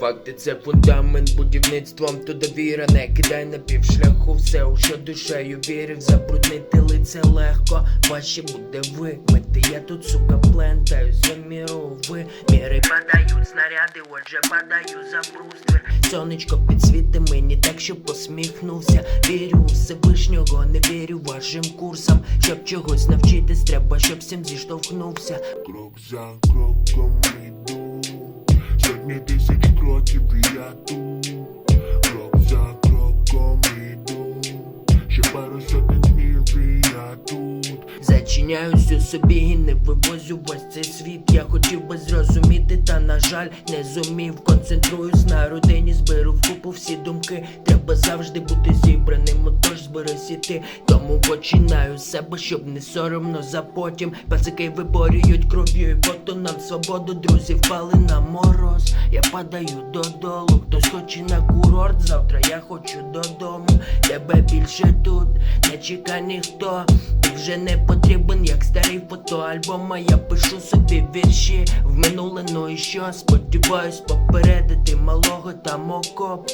Факти це фундамент будівництвом то довіра. Не кидай на півшляху все, у що душею вірив. Забруднити лице легко, важче буде вимити. Я тут, сука, плентаю за міру. Ви Міри падають снаряди, отже падаю за бруствер. Сонечко підсвіти мені так, що посміхнувся. Вірю у Всевишнього, не вірю вашим курсам. Щоб чогось навчитись, треба, щоб всім зіштовхнувся. Крок за кроком іду, сотні тисяч тут. Крок за кроком іду, ще пару сотень і я тут. Зачиняюсь у собі і не вивозю весь цей світ. Я хотів би зрозуміти, та на жаль, не зумів. Концентруюсь на родині, зберу вкупу всі думки. Треба завжди бути зібраним, отож зберись і ти. Тому починаю себе, щоб не соромно за потім. Пацики виборюють кров'ю і поту нам свободу. Друзі впали на мороз. Я падаю додолу. Хтось хоче на курорт. Завтра я хочу додому. Тебе більше тут не чекай ніхто. Ти вже не потрібен, як старий фотоальбом. А я пишу собі вірші в минуле, ну і що? Сподіваюсь попередити малого там окоп.